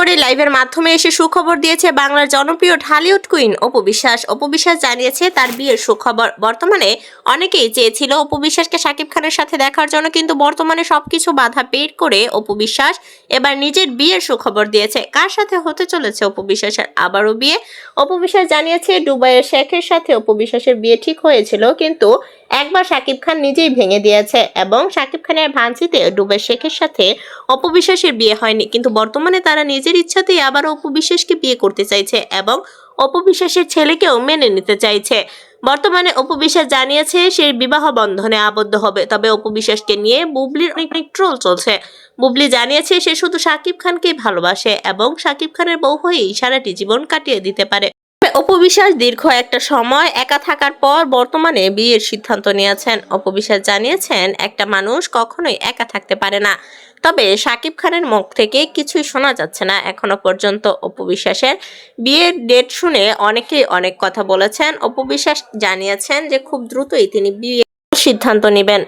করে লাইভের মাধ্যমে এসে সুখবর দিয়েছে বাংলার জনপ্রিয় ঢালিউড কুইন। অপু বিশ্বাস অপু বিশ্বাস জানিয়েছে তার বিয়ের সুখবর। বর্তমানে অনেকেই চেয়েছিল অপু বিশ্বাসকে শাকিব খানের সাথে দেখার জন্য, কিন্তু বর্তমানে সবকিছু বাধা পেট করে অপু বিশ্বাস এবার নিজের বিয়ের সুখবর দিয়েছে। কার সাথে হতে চলেছে অপু বিশ্বাসের আবারও বিয়ে? অপু বিশ্বাস জানিয়েছে, দুবাইয়ের শেখের সাথে অপু বিশ্বাসের বিয়ে ঠিক হয়েছিল, কিন্তু একবার শাকিব খান নিজেই ভেঙে দিয়েছে এবং শাকিব খানের ভাঞ্চিতে ডুবের শেখের সাথে অপবিশ্বাসের বিয়ে হয়নি। কিন্তু বর্তমানে তারা নিজের ইচ্ছাতেই আবার অপু বিশ্বাসকে বিয়ে করতে চাইছে এবং অপবিশ্বাসের ছেলেকেও মেনে নিতে চাইছে। বর্তমানে অপবিশ্বাস জানিয়েছে সে বিবাহ বন্ধনে আবদ্ধ হবে, তবে অপবিশ্বাসকে নিয়ে বুবলির অনেক অনেক ট্রোল চলছে। বুবলি জানিয়েছে সে শুধু সাকিব খানকেই ভালোবাসে এবং সাকিব খানের বউ হয়েই সারাটি জীবন কাটিয়ে দিতে পারে। তবে অপু বিশ্বাস দীর্ঘ একটা সময় একা থাকার পর বর্তমানে বিয়ের সিদ্ধান্ত নিয়েছেন। অপবিশ্বাস জানিয়েছেন, একটা মানুষ কখনোই একা থাকতে পারে না। তবে শাকিব খানের মুখ থেকে কিছুই শোনা যাচ্ছে না এখনও পর্যন্ত অপবিশ্বাসের। বিয়ের ডেট শুনে অনেকেই অনেক কথা বলেছেন। অপবিশ্বাস জানিয়েছেন যে খুব দ্রুতই তিনি বিয়ে সিদ্ধান্ত নেবেন।